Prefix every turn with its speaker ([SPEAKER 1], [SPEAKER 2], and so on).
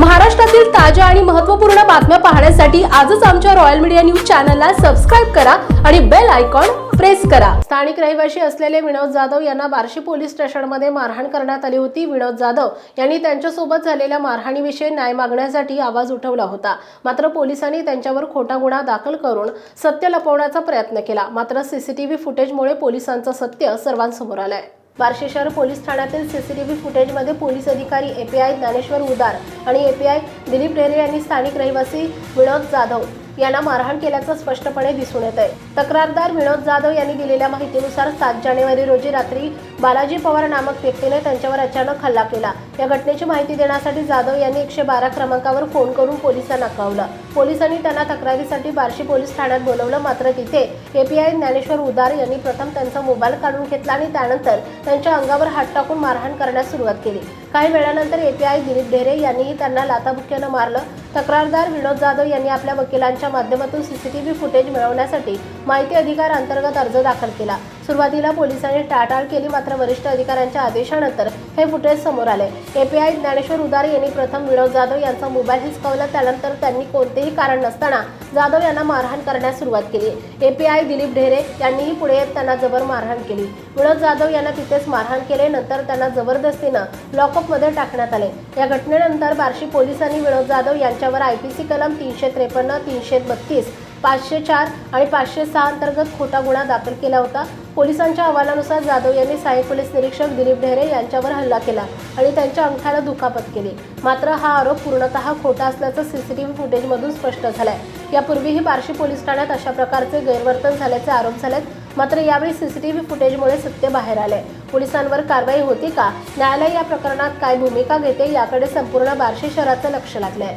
[SPEAKER 1] महाराष्ट्रातील ताज्या आणि महत्त्वपूर्ण बातम्या पाहण्यासाठी आजच आमच्या रॉयल मीडिया न्यूज चॅनलला सबस्क्राईब करा आणि बेल आयकॉन प्रेस करा. स्थानिक रहिवासी असलेले विनोद जाधव यांना बार्शी पोलीस स्टेशनमध्ये मारहाण करण्यात आली होती. विनोद जाधव यांनी त्यांच्यासोबत झालेल्या मारहाणीविषयी न्याय मागण्यासाठी आवाज उठवला होता. मात्र पोलिसांनी त्यांच्यावर खोटा गुन्हा दाखल करून सत्य लपवण्याचा प्रयत्न केला. मात्र सीसीटीव्ही फुटेजमुळे पोलिसांचं सत्य सर्वांसमोर आलंय. बार्शी शहर पोलीस ठाण्यातील सीसीटीव्ही फुटेजमध्ये पोलीस अधिकारी एपीआय ज्ञानेश्वर उदार आणि एपीआय दिलीप ढेरे यांनी स्थानिक रहिवासी विनोद जाधव यांना मारहाण केल्याचं स्पष्टपणे दिसून येत आहे तक्रारदार विनोद जाधव यांनी दिलेल्या माहितीनुसार सात जानेवारी रोजी रात्री बालाजी पवार नामक व्यक्तीने त्यांच्यावर अचानक हल्ला केला. या घटनेची माहिती देण्यासाठी जाधव यांनी एकशे बारा क्रमांकावर फोन करून पोलिसांना कळवलं. पोलिसांनी त्यांना तक्रारीसाठी बार्शी पोलीस ठाण्यात बोलवलं. मात्र तिथे एपीआय ज्ञानेश्वर उदार यांनी प्रथम त्यांचा मोबाईल काढून घेतला आणि त्यानंतर त्यांच्या अंगावर हात टाकून मारहाण करण्यास सुरुवात केली. काही वेळानंतर एपीआय दिलीप ढेरे यांनीही त्यांना लाताबुक्क्यानं मारलं. तक्रारदार विनोद जाधव यांनी आपल्या वकिलांच्या माध्यमातून सीसीटीव्ही फुटेज मिळवण्यासाठी माहिती अधिकार अंतर्गत अर्ज दाखल केला. सुरुवातीला पोलिसांनी टाळाटाळ केली मात्र वरिष्ठ अधिकाऱ्यांच्या आदेशानंतर हे फुटेज समोर आले. एपीआय ज्ञानेश्वर उदार यांनी प्रथम विनोद जाधव यांचा मोबाईल हिसकावला त्यानंतर त्यांनी कोणतेही कारण नसताना जाधव यांना मारहाण करण्यास सुरुवात केली. एपीआय दिलीप ढेरे यांनीही पुढे येत त्यांना जबर मारहाण केली. विनोद जाधव यांना तिथेच मारहाण केले नंतर त्यांना जबरदस्तीनं लॉकअपमध्ये टाकण्यात आले. या घटनेनंतर बार्शी पोलिसांनी विनोद जाधव यांच्यावर आयपीसी कलम तीनशे त्रेपन्न तीनशे बत्तीस पाचशे चार आणि पाचशे सहा अंतर्गत खोटा गुन्हा दाखल केला होता. पोलिसांच्या अहवालानुसार जाधव यांनी सहाय्यक पोलीस निरीक्षक दिलीप ढेरे यांच्यावर हल्ला केला आणि त्यांच्या अंगठ्याला दुखापत केली. मात्र हा आरोप पूर्णतः खोटा असल्याचं सीसीटीव्ही फुटेजमधून स्पष्ट झालंय. यापूर्वीही बार्शी पोलीस ठाण्यात अशा प्रकारचे गैरवर्तन झाल्याचे आरोप झालेत. मात्र यावेळी सीसीटीव्ही फुटेजमुळे सत्य बाहेर आले पोलिसांवर कारवाई होती का? न्यायालय या प्रकरणात काय भूमिका घेते याकडे संपूर्ण बार्शी शहराचं लक्ष लागलंय.